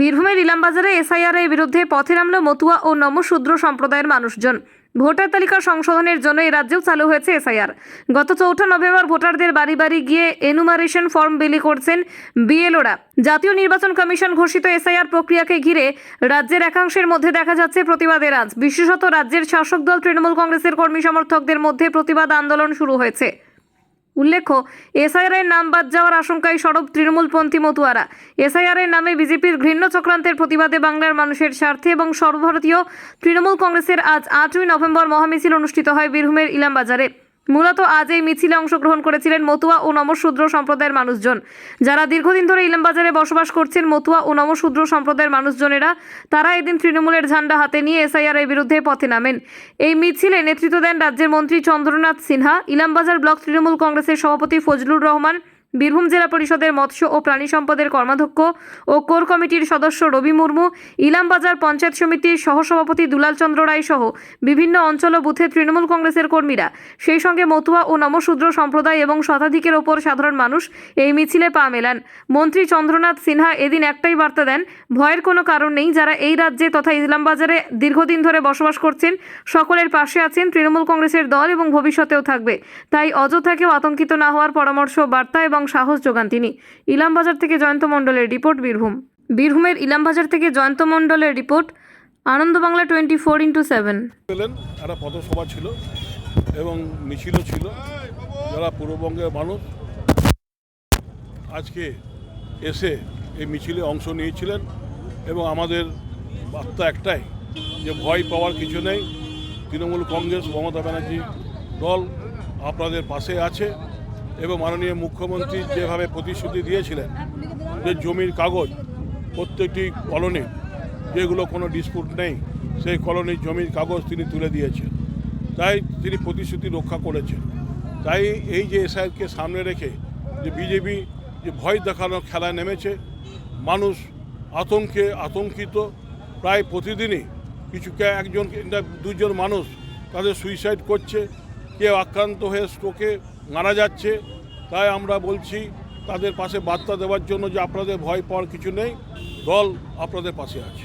বীরভূমের ইলামবাজারে এসআইআর এর বিরুদ্ধে পথে নামল মতুয়া ও নমশূদ্র সম্প্রদায়ের মানুষজন। ভোটার তালিকা সংশোধনের জন্য এই রাজ্যেও চালু হয়েছে এসআইআর। গত চৌঠা নভেম্বর ভোটারদের বাড়ি বাড়ি গিয়ে এনুমারেশন ফর্ম বিলি করছেন বিএলওরা। জাতীয় নির্বাচন কমিশন ঘোষিত এসআইআর প্রক্রিয়াকে ঘিরে রাজ্যের একাংশের মধ্যে দেখা যাচ্ছে প্রতিবাদের আজ বিশেষত রাজ্যের শাসক দল তৃণমূল কংগ্রেসের কর্মী সমর্থকদের মধ্যে প্রতিবাদ আন্দোলন শুরু হয়েছে। উল্লেখ্য, এসআইআরের নাম বাদ যাওয়ার আশঙ্কায় সরব তৃণমূলপন্থী মতুয়ারা। এসআইআরের নামে বিজেপির ঘৃণ্য চক্রান্তের প্রতিবাদে বাংলার মানুষের স্বার্থে এবং সর্বভারতীয় তৃণমূল কংগ্রেসের আজ আটই নভেম্বর মহামিছিল অনুষ্ঠিত হয় বীরভূমের ইলামবাজারে। মূলত আজ এই মিছিলে অংশগ্রহণ করেছিলেন মতুয়া ও নমশূদ্র সম্প্রদায়ের মানুষজন। যারা দীর্ঘদিন ধরে ইলামবাজারে বসবাস করছেন, মতুয়া ও নমশূদ্র সম্প্রদায়ের মানুষজনেরা, তারা এদিন তৃণমূলের ঝান্ডা হাতে নিয়ে এসআইআর এর বিরুদ্ধে পথে নামেন। এই মিছিলে নেতৃত্ব দেন রাজ্যের মন্ত্রী চন্দ্রনাথ সিনহা, ইলামবাজার ব্লক তৃণমূল কংগ্রেসের সভাপতি ফজলুর রহমান বীরভূম জেলা পরিষদের মৎস্য ও প্রাণী সম্পদের কর্মাধ্যক্ষ ও কোর কমিটির সদস্য রবি মুর্মু, ইলামবাজার পঞ্চায়েত সমিতির সহসভাপতি দুলাল চন্দ্র রায় সহ বিভিন্ন অঞ্চল ও বুথে তৃণমূল কংগ্রেসের কর্মীরা। সেই সঙ্গে মতুয়া ও নমশূদ্র সম্প্রদায় এবং শতাধিকের ওপর সাধারণ মানুষ এই মিছিলে পা মেলান। মন্ত্রী চন্দ্রনাথ সিনহা এদিন একটাই বার্তা দেন, ভয়ের কোনো কারণ নেই, যারা এই রাজ্যে তথা ইসলামবাজারে দীর্ঘদিন ধরে বসবাস করছেন, সকলের পাশে আছেন তৃণমূল কংগ্রেসের দল এবং ভবিষ্যতেও থাকবে। তাই অযথাকেও আতঙ্কিত না হওয়ার পরামর্শ, বার্তা এবং সাহস যোগান তিনি। ইলামবাজার থেকে জয়ন্ত মণ্ডলের রিপোর্ট, বীরভূম। বীরভূমের ইলামবাজার থেকে জয়ন্ত মণ্ডলের report Ananda Bangla twenty four into seven. একটা পথসভা ছিল এবং মিছিলও ছিল। যারা পূর্ববঙ্গের মানুষ আজকে এসে এই মিছিলে অংশ নিয়েছিলেন এবং আমাদের বার্তা একটাই যে ভয় পাওয়ার কিছু নেই। তৃণমূল কংগ্রেস, মমতা ব্যানার্জি দল আপনাদের পাশে আছে। এবং মাননীয় মুখ্যমন্ত্রী যেভাবে প্রতিশ্রুতি দিয়েছিলেন যে জমির কাগজ প্রত্যেকটি কলোনি যেগুলো কোনো ডিসপুট নেই, সেই কলোনির জমির কাগজ তিনি তুলে দিয়েছেন। তাই তিনি প্রতিশ্রুতি রক্ষা করেছেন। তাই এই যে এসআইকে সামনে রেখে যে বিজেপি যে ভয় দেখানোর খেলায় নেমেছে, মানুষ আতঙ্কে আতঙ্কিত। প্রায় প্রতিদিনই কিছু একজন দুজন মানুষ তাদের সুইসাইড করছে, কেউ আক্রান্ত হয়ে স্ট্রোকে মারা যাচ্ছে। তাই আমরা বলছি তাদের পাশে বার্তা দেওয়ার জন্য যে আপনাদের ভয় পাওয়ার কিছু নেই। দল আপনাদের পাশে আছে।